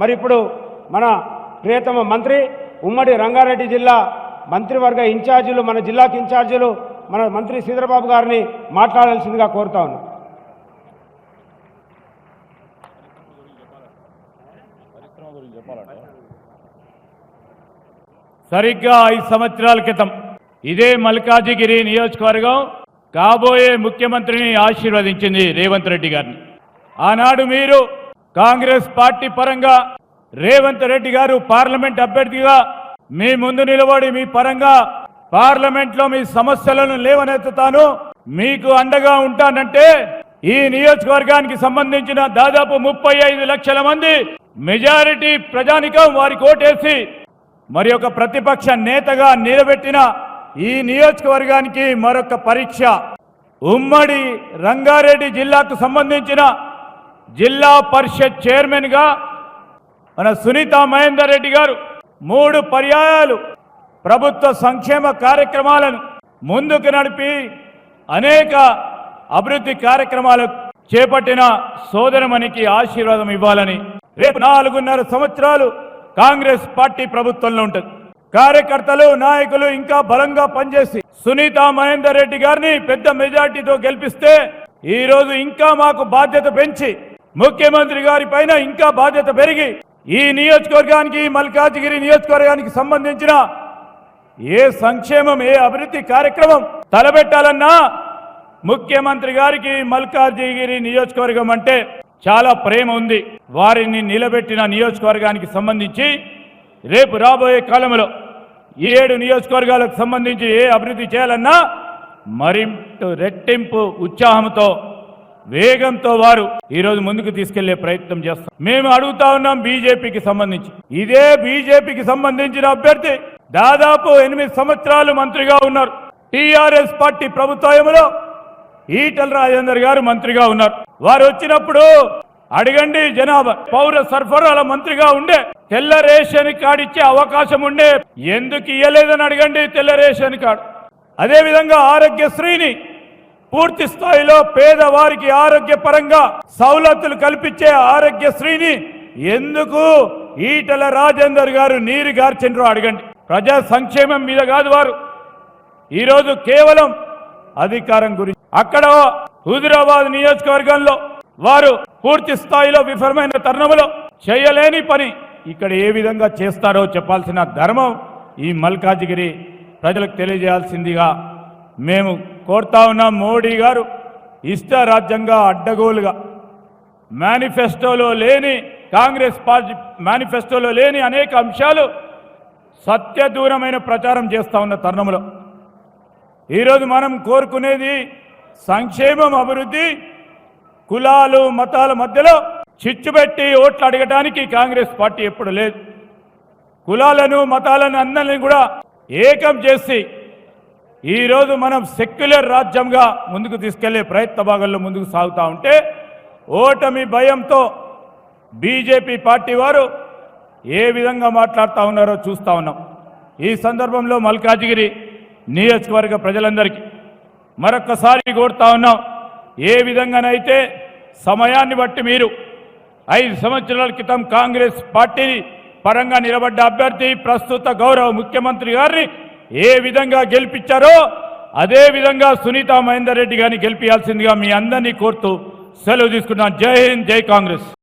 మరి ఇప్పుడు మన ప్రియతమ మంత్రి ఉమ్మడి రంగారెడ్డి జిల్లా మంత్రివర్గ ఇన్ఛార్జీలు మన జిల్లాకి ఇన్ఛార్జీలు మన మంత్రి శ్రీధరబాబు గారిని మాట్లాడాల్సిందిగా కోరుతా ఉన్నాం. సరిగ్గా ఐదు సంవత్సరాల క్రితం ఇదే మల్కాజిగిరి నియోజకవర్గం కాబోయే ముఖ్యమంత్రిని ఆశీర్వదించింది రేవంత్ రెడ్డి గారిని. ఆనాడు మీరు కాంగ్రెస్ పార్టీ పరంగా రేవంత్ రెడ్డి గారు పార్లమెంట్ అభ్యర్థిగా మీ ముందు నిలబడి మీ పరంగా పార్లమెంట్లో మీ సమస్యలను లేవనెత్తుతాను. మీకు అండగా ఉంటానంటే ఈ నియోజకవర్గానికి సంబంధించిన దాదాపు ముప్పై ఐదు లక్షల మంది మెజారిటీ ప్రజానికం వారికి ఓటేసి మరి ఒక ప్రతిపక్ష నేతగా నిలబెట్టిన ఈ నియోజకవర్గానికి మరొక పరీక్ష. ఉమ్మడి రంగారెడ్డి జిల్లాకు సంబంధించిన జిల్లా పరిషత్ చైర్మన్గా మన సునీత మహేందర్ రెడ్డి గారు మూడు పర్యాయాలు ప్రభుత్వ సంక్షేమ కార్యక్రమాలను ముందుకు నడిపి అనేక అభివృద్ధి కార్యక్రమాలు చేపట్టిన సోదరమణికి ఆశీర్వాదం ఇవ్వాలని రేపు నాలుగున్నర సంవత్సరాలు కాంగ్రెస్ పార్టీ ప్రభుత్వంలో ఉంటుంది. కార్యకర్తలు నాయకులు ఇంకా బలంగా పనిచేసి సునీత మహేందర్ రెడ్డి గారిని పెద్ద మెజార్టీతో గెలిపిస్తే ఈ రోజు ఇంకా మాకు బాధ్యత పెంచి ముఖ్యమంత్రి గారి పైన ఇంకా బాధ్యత పెరిగి ఈ నియోజకవర్గానికి మల్కాజిగిరి నియోజకవర్గానికి సంబంధించిన ఏ సంక్షేమం ఏ అభివృద్ధి కార్యక్రమం తలబెట్టాలన్నా ముఖ్యమంత్రి గారికి మల్కాజిగిరి నియోజకవర్గం అంటే చాలా ప్రేమ ఉంది. వారిని నిలబెట్టిన నియోజకవర్గానికి సంబంధించి రేపు రాబోయే కాలంలో ఏడు నియోజకవర్గాలకు సంబంధించి ఏ అభివృద్ధి చేయాలన్నా మరింత రెట్టింపు ఉత్సాహంతో వేగంతో వారు ఈరోజు ముందుకు తీసుకెళ్ళే ప్రయత్నం చేస్తాం మేము అడుగుతా ఉన్నాం బీజేపీకి సంబంధించి. ఇదే బీజేపీకి సంబంధించిన అభ్యర్థి దాదాపు ఎనిమిది సంవత్సరాలు మంత్రిగా ఉన్నారు. టీఆర్ఎస్ పార్టీ ప్రభుత్వంలో ఈటల రాజేందర్ గారు మంత్రిగా ఉన్నారు. వారు వచ్చినప్పుడు అడగండి జనాభా పౌర సరఫరాల మంత్రిగా ఉండే తెల్ల రేషన్ కార్డు ఇచ్చే అవకాశం ఉండే. ఎందుకు ఇయ్యలేదని అడగండి తెల్ల రేషన్ కార్డు. అదే విధంగా ఆరోగ్యశ్రీని పూర్తి స్థాయిలో పేదవారికి ఆరోగ్యపరంగా సౌలతులు కల్పించే ఆరోగ్యశ్రీని ఎందుకు ఈటల రాజేందర్ గారు నీరు గార్చిండ్రో అడగండి. ప్రజా సంక్షేమం మీద కాదు వారు. ఈరోజు కేవలం అధికారం గురించి. అక్కడ హుజురాబాద్ నియోజకవర్గంలో వారు పూర్తి స్థాయిలో విఫలమైన తరుణంలో చేయలేని పని ఇక్కడ ఏ విధంగా చేస్తారో చెప్పాల్సిన ధర్మం ఈ మల్కాజిగిరి ప్రజలకు తెలియజేయాల్సిందిగా మేము కోరుతా ఉన్నాం మోడీ గారు ఇష్ట రాజ్యంగా అడ్డగోలుగా. మేనిఫెస్టోలో లేని కాంగ్రెస్ పార్టీ మేనిఫెస్టోలో లేని అనేక అంశాలు సత్యదూరమైన ప్రచారం చేస్తా ఉన్న తరుణంలో. ఈరోజు మనం కోరుకునేది సంక్షేమం అభివృద్ధి కులాలు మతాల మధ్యలో చిచ్చుపెట్టి ఓట్లు అడగటానికి కాంగ్రెస్ పార్టీ ఎప్పుడు లేదు. కులాలను మతాలను అందరినీ కూడా ఏకం చేసి ఈరోజు మనం సెక్యులర్ రాజ్యంగా ముందుకు తీసుకెళ్ళే ప్రయత్న భాగంలో ముందుకు సాగుతూ ఉంటే ఓటమి భయంతో బీజేపీ పార్టీ వారు ఏ విధంగా మాట్లాడుతూ ఉన్నారో చూస్తూ ఉన్నాం. ఈ సందర్భంలో మల్కాజిగిరి నియోజకవర్గ ప్రజలందరికీ మరొక్కసారి కోరుతా ఉన్నాం ఏ విధంగానైతే సమయాన్ని బట్టి మీరు ఐదు సంవత్సరాల క్రితం కాంగ్రెస్ పార్టీ పరంగా నిలబడ్డ అభ్యర్థి ప్రస్తుత గౌరవ ముఖ్యమంత్రి గారిని ఏ విధంగా గెలిపించారో అదే విధంగా సునీత మహేందర్ రెడ్డి గారిని గెలిపించాల్సిందిగా మీ అందరినీ కోరుతూ సెలవు తీసుకున్నాను జై హింద్ జై కాంగ్రెస్.